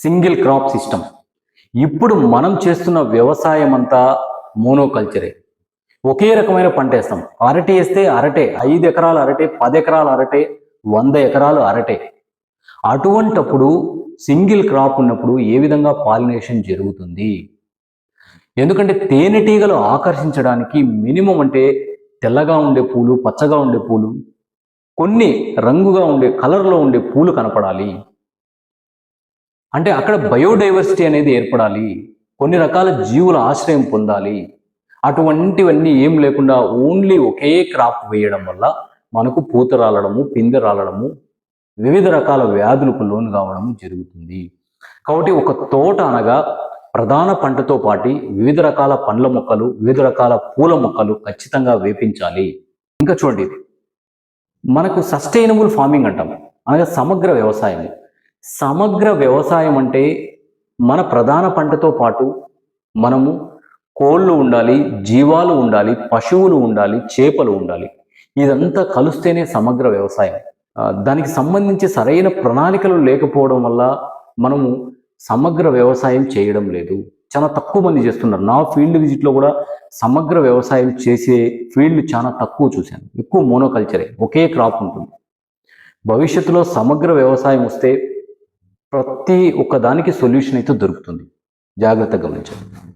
Single crop system ఇప్పుడు మనం చేస్తున్న వ్యవసాయం అంతా మోనోకల్చరే. ఒకే రకమైన పంట వేస్తాం. అరటి వేస్తే అరటే ఐదు ఎకరాలు అరటే పది ఎకరాలు అరటే వంద ఎకరాలు అరటే. అటువంటప్పుడు సింగిల్ క్రాప్ ఉన్నప్పుడు ఏ విధంగా పాలినేషన్ జరుగుతుంది? ఎందుకంటే తేనెటీగలు ఆకర్షించడానికి మినిమం అంటే తెల్లగా ఉండే పూలు పచ్చగా ఉండే పూలు కొన్ని రంగుగా ఉండే కలర్లో ఉండే పూలు కనపడాలి. అంటే అక్కడ బయోడైవర్సిటీ అనేది ఏర్పడాలి. కొన్ని రకాల జీవుల ఆశ్రయం పొందాలి. అటువంటివన్నీ ఏం లేకుండా ఓన్లీ ఒకే క్రాప్ వేయడం వల్ల మనకు పూత రాలడము పిందె రాలడము వివిధ రకాల వ్యాధులకు లోను కావడము జరుగుతుంది. కాబట్టి ఒక తోట అనగా ప్రధాన పంటతో పాటు వివిధ రకాల పండ్ల మొక్కలు వివిధ రకాల పూల మొక్కలు ఖచ్చితంగా వేపించాలి. ఇంకా చూడండి మనకు సస్టైనబుల్ ఫార్మింగ్ అంటాం. అనగా సమగ్ర వ్యవసాయం సమగ్ర వ్యవసాయం అంటే మన ప్రధాన పంటతో పాటు మనము కోళ్ళు ఉండాలి జీవాలు ఉండాలి పశువులు ఉండాలి చేపలు ఉండాలి. ఇదంతా కలుస్తేనే సమగ్ర వ్యవసాయం. దానికి సంబంధించి సరైన ప్రణాళికలు లేకపోవడం వల్ల మనము సమగ్ర వ్యవసాయం చేయడం లేదు. చాలా తక్కువ మంది చేస్తున్నారు. నా ఫీల్డ్ విజిట్లో కూడా సమగ్ర వ్యవసాయం చేసే ఫీల్డ్ చాలా తక్కువ చూశాను. ఎక్కువ మోనోకల్చరే ఒకే క్రాప్ ఉంటుంది. భవిష్యత్తులో సమగ్ర వ్యవసాయం వస్తే ప్రతి ఒక్కదానికి సొల్యూషన్ అయితే దొరుకుతుంది. జాగ్రత్తగా గమనించండి.